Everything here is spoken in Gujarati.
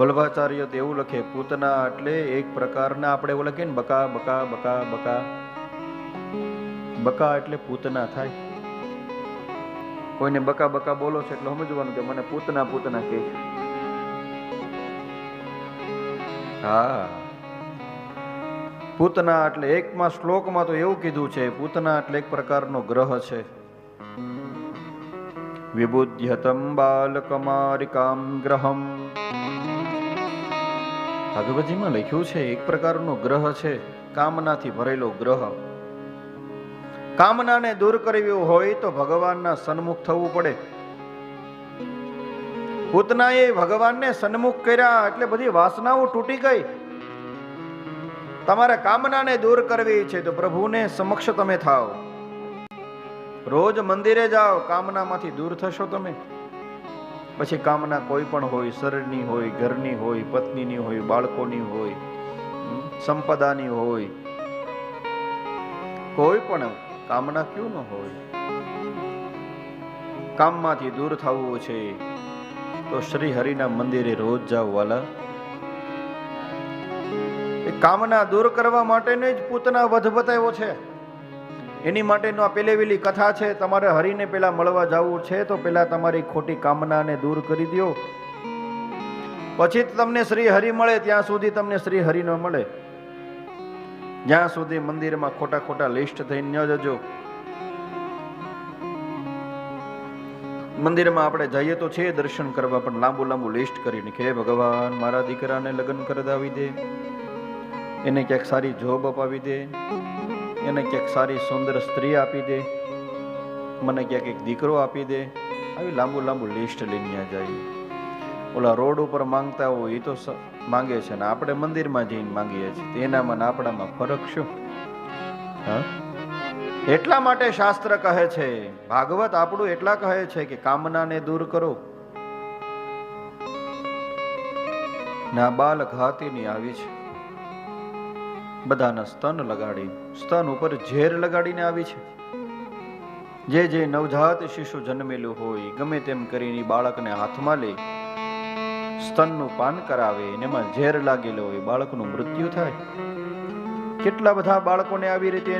વલ્ભાચાર્ય એવું લખે, પૂતના એટલે એક પ્રકારના આપણે એવું લખીએ ને, બકા બકા બકા બકા. બકા એટલે પૂતના થાય. કોઈને બકા બકા બોલો છે એટલે સમજવાનું કે મને પૂતના પૂતના કહે. હા. પૂતના એટલે એકમાં શ્લોકમાં તો એવું કીધું છે, પૂતના એટલે એક પ્રકારનો ગ્રહ છે. વિબુધ્યતમ બાલકમારિકામ ગ્રહમ. ભગવતીમાં લખ્યું છે, એક પ્રકારનો ગ્રહ છે, કામનાથી ભરેલો ગ્રહ. કામનાને દૂર કરવી હોય તો ભગવાનના સન્મુખ થવું પડે. પૂતનાએ ભગવાનને સન્મુખ કર્યા એટલે બધી વાસનાઓ તૂટી ગઈ. તમારે કામનાને દૂર કરવી છે તો પ્રભુને સમક્ષ તમે થાઓ. રોજ મંદિરે જાઓ, કામનામાંથી દૂર થશો તમે. પછી કામના કોઈ પણ હોય, શરીરની હોય, ઘરની હોય, પત્નીની હોય, બાળકોની હોય સંપદાની હોય, કોઈ પણ કામના ક્યું ન હોય. કામમાંથી દૂર થવું છે, તો શ્રી હરિના મંદિરે રોજ જાવ વાલા. એ કામના દૂર કરવા માટેને જ પૂતના વધ બતાવ્યો છે. એની માટેનો આ પેલેવેલી કથા છે, તમારે હરિને પેલા મળવા જવું છે, તો પેલા તમારી ખોટી કામનાને દૂર કરી દો પછી તમને શ્રી હરિ મળે, ત્યાં સુધી તમને શ્રી હરિ ન મળે. જ્યાં સુધી મંદિરમાં ખોટા ખોટા લિસ્ટ થઈને ન જજો. મંદિરમાં આપણે જઈએ તો છે દર્શન કરવા, પણ લાંબુ લાંબુ લિસ્ટ કરીને કે ભગવાન, મારા દીકરાને લગ્ન કરાવી દે. એને ક્યાંક સારી જોબ અપાવી દે. એને ક્યાંક સારી સુંદર સ્ત્રી આપી દે, મને ક્યાંક એક દીકરો આપી દે, આવી લાંબુ લાંબુ લિસ્ટ લઈને જાય. ઓલા રોડ ઉપર માંગતા હોય એ તો માંગે છે ને આપણે મંદિરમાં જઈને માંગીએ છીએ. તેનામાં આપણામાં ફરક શું? હા? એટલા માટે શાસ્ત્ર કહે છે, ભાગવત આપણું એટલા કહે છે કે કામનાને દૂર કરો. ના બાલ ઘાતીની આવી છે. બધાના સ્તન લગાડી, સ્તન ઉપર ઝેર લગાડીને આવી છે. જે જે નવજાત શિશુ જન્મેલું હોય, ગમે તેમ કરીને બાળકને હાથમાં લે, સ્તનનું પાન કરાવે એમાં ઝેર લાગેલો હોય, બાળકનું મૃત્યુ થાય. કેટલા બધા બાળકોને આવી રીતે